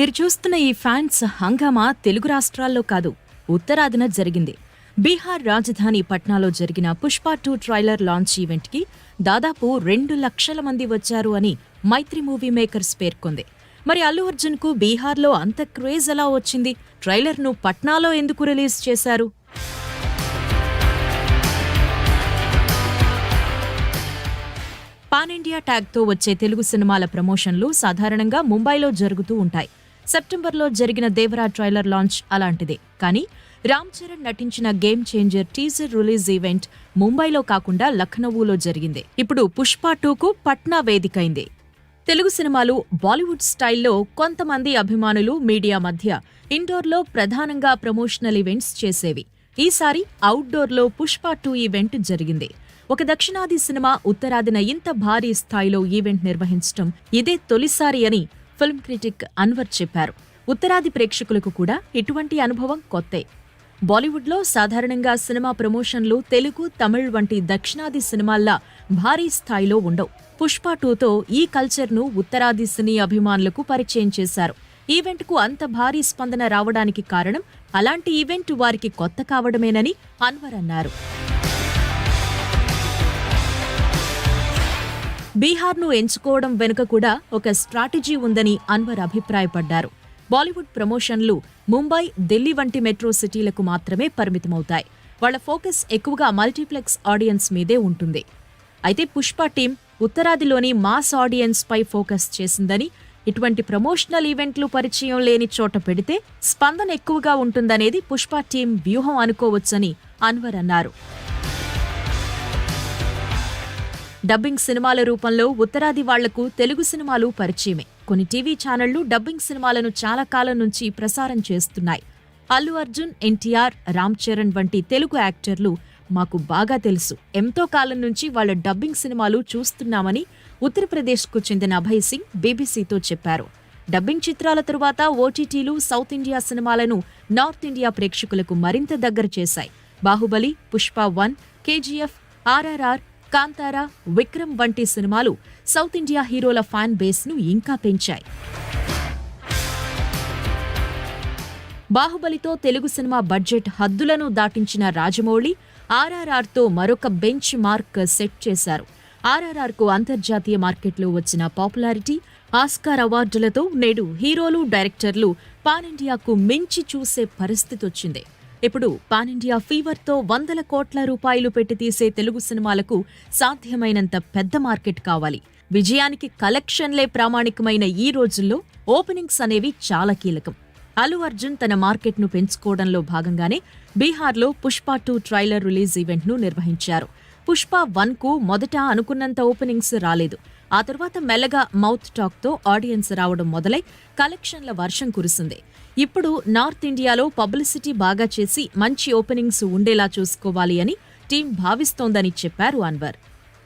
మీరు చూస్తున్న ఈ ఫ్యాన్స్ హంగామా తెలుగు రాష్ట్రాల్లో కాదు ఉత్తరాదిన జరిగింది. బీహార్ రాజధాని పట్నాలో జరిగిన పుష్ప టూ ట్రైలర్ లాంచ్ ఈవెంట్కి దాదాపు రెండు లక్షల మంది వచ్చారు అని మైత్రి మూవీ మేకర్స్ పేర్కొంది. మరి అల్లు అర్జున్కు బీహార్లో అంత క్రేజ్ ఎలా వచ్చింది? ట్రైలర్ను పట్నాలో ఎందుకు రిలీజ్ చేశారు? పాన్ ఇండియా ట్యాగ్తో వచ్చే తెలుగు సినిమాల ప్రమోషన్లు సాధారణంగా ముంబైలో జరుగుతూ ఉంటాయి. సెప్టెంబర్లో జరిగిన దేవరా ట్రైలర్ లాంచ్ అలాంటిదే. కానీ రామ్ చరణ్ నటించిన Game Changer teaser release event ముంబైలో కాకుండా లఖనవూలో జరిగింది. ఇప్పుడు పుష్ప టూకు పట్నా వేదికైంది. తెలుగు సినిమాలు బాలీవుడ్ స్టైల్లో కొంతమంది అభిమానులు మీడియా మధ్య ఇండోర్లో ప్రధానంగా ప్రమోషనల్ ఈవెంట్స్ చేసేవి. ఈసారి అవుట్డోర్లో పుష్ప టూ ఈవెంట్ జరిగింది. ఒక దక్షిణాది సినిమా ఉత్తరాదిన ఇంత భారీ స్థాయిలో ఈవెంట్ నిర్వహించడం ఇదే తొలిసారి అని ఫిల్మ్ క్రిటిక్ అన్వర్ చెప్పారు. ఉత్తరాది ప్రేక్షకులకు కూడా ఇటువంటి అనుభవం కొత్తే. బాలీవుడ్లో సాధారణంగా సినిమా ప్రమోషన్లు తెలుగు తమిళ్ వంటి దక్షిణాది సినిమాల్లా భారీ స్థాయిలో ఉండవు. పుష్ప టూతో ఈ కల్చర్ను ఉత్తరాది సినీ అభిమానులకు పరిచయం చేశారు. ఈవెంట్కు అంత భారీ స్పందన రావడానికి కారణం అలాంటి ఈవెంట్ వారికి కొత్త కావడమేనని అన్వర్ అన్నారు. బీహార్ను ఎంచుకోవడం వెనుక కూడా ఒక స్ట్రాటజీ ఉందని అన్వర్ అభిప్రాయపడ్డారు. బాలీవుడ్ ప్రమోషన్లు ముంబై ఢిల్లీ వంటి మెట్రో సిటీలకు మాత్రమే పరిమితమవుతాయి. వాళ్ళ ఫోకస్ ఎక్కువగా మల్టీప్లెక్స్ ఆడియన్స్ మీదే ఉంటుంది. అయితే పుష్ప టీం ఉత్తరాదిలోని మాస్ ఆడియన్స్ పై ఫోకస్ చేసిందని ఇటువంటి ప్రమోషనల్ ఈవెంట్లు పరిచయం లేని చోట పెడితే స్పందన ఎక్కువగా ఉంటుందనేది పుష్ప టీం వ్యూహం అనుకోవచ్చని అన్వర్ అన్నారు. డబ్బింగ్ సినిమాల రూపంలో ఉత్తరాది వాళ్ళకు తెలుగు సినిమాలు పరిచయమే. కొన్ని టీవీ ఛానళ్ళు డబ్బింగ్ సినిమాలను చాలా కాలం నుంచి ప్రసారం చేస్తున్నాయి. అల్లు అర్జున్ ఎన్టీఆర్ రామ్ చరణ్ వంటి తెలుగు యాక్టర్లు మాకు బాగా తెలుసు. ఎంతో కాలం నుంచి వాళ్ళ డబ్బింగ్ సినిమాలు చూస్తున్నామని ఉత్తరప్రదేశ్కు చెందిన అభయ్ సింగ్ బీబీసీతో చెప్పారు. డబ్బింగ్ చిత్రాల తరువాత ఓటీటీలు సౌత్ ఇండియా సినిమాలను నార్త్ ఇండియా ప్రేక్షకులకు మరింత దగ్గర చేశాయి. Baahubali Pushpa one KGF RRR Kantara Vikram వంటి సినిమాలు సౌత్ ఇండియా హీరోల ఫ్యాన్ బేస్ను ఇంకా పెంచాయి. బాహుబలితో తెలుగు సినిమా బడ్జెట్ హద్దులను దాటించిన రాజమౌళి ఆర్ఆర్ఆర్తో మరొక బెంచ్ మార్క్ సెట్ చేశారు. ఆర్ఆర్ఆర్కు అంతర్జాతీయ మార్కెట్లో వచ్చిన పాపులారిటీ ఆస్కార్ అవార్డులతో నేడు హీరోలు డైరెక్టర్లు పాన్ ఇండియాకు మించి చూసే పరిస్థితి వచ్చింది ఇప్పుడు పాన్ ఇండియా ఫీవర్తో వందల కోట్ల రూపాయలు పెట్టి తీసే తెలుగు సినిమాలకు సాధ్యమైనంత పెద్ద మార్కెట్ కావాలి. విజయానికి కలెక్షన్లే ప్రామాణికమైన ఈ రోజుల్లో ఓపెనింగ్స్ అనేవి చాలా కీలకం. అల్లు అర్జున్ తన మార్కెట్ను పెంచుకోవడంలో భాగంగానే బీహార్లో పుష్ప టూ ట్రైలర్ రిలీజ్ ఈవెంట్ను నిర్వహించారు. పుష్ప వన్కు మొదట అనుకున్నంత ఓపెనింగ్స్ రాలేదు. ఆ తర్వాత మెల్లగా మౌత్ టాక్తో ఆడియన్స్ రావడం మొదలై కలెక్షన్ల వర్షం కురిసింది. ఇప్పుడు నార్త్ ఇండియాలో పబ్లిసిటీ బాగా చేసి మంచి ఓపెనింగ్స్ ఉండేలా చూసుకోవాలి అని టీం భావిస్తోందని చెప్పారు అన్వర్.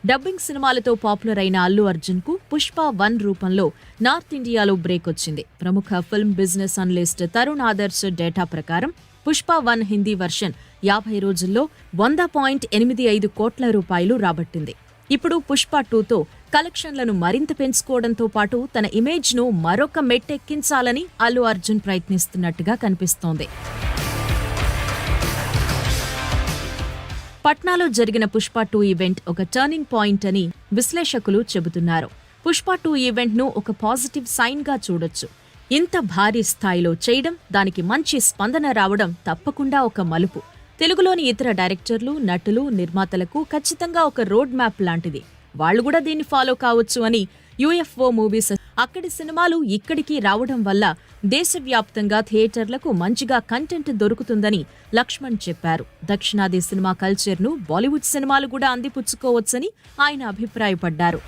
డబ్బింగ్ సినిమాలతో పాపులర్ అయిన అల్లు అర్జున్కు పుష్ప వన్ రూపంలో నార్త్ ఇండియాలో బ్రేక్ వచ్చింది. ప్రముఖ film business analyst Taran Adarsh data ప్రకారం పుష్ప వన్ హిందీ వర్షన్ యాభై రోజుల్లో వంద పాయింట్ ఎనిమిది ఐదు కోట్ల రూపాయలు రాబట్టింది. ఇప్పుడు పుష్ప టూతో కలెక్షన్లను మరింత పెంచుకోవడంతో పాటు తన ఇమేజ్ను మరొక మెట్టెక్కించాలని అల్లు అర్జున్ ప్రయత్నిస్తున్నట్టుగా కనిపిస్తోంది. పట్నాలో జరిగిన పుష్ప టూ ఈవెంట్ ఒక టర్నింగ్ పాయింట్ అని విశ్లేషకులు చెబుతున్నారు. పుష్ప టూ ఈవెంట్ను ఒక పాజిటివ్ సైన్గా చూడొచ్చు. ఇంత భారీ స్థాయిలో చేయడం దానికి మంచి స్పందన రావడం తప్పకుండా ఒక మలుపు. తెలుగులోని ఇతర డైరెక్టర్లు నటులు నిర్మాతలకు ఖచ్చితంగా ఒక రోడ్ మ్యాప్ లాంటిది. వాళ్ళు కూడా దీన్ని ఫాలో కావచ్చు అని యుఎఫ్ఓ మూవీస్ అక్కడి సినిమాలు ఇక్కడికి రావడం వల్ల దేశవ్యాప్తంగా థియేటర్లకు మంచిగా కంటెంట్ దొరుకుతుందని లక్ష్మణ్ చెప్పారు. దక్షిణాది సినిమా కల్చర్ను బాలీవుడ్ సినిమాలు కూడా అందిపుచ్చుకోవచ్చని ఆయన అభిప్రాయపడ్డారు.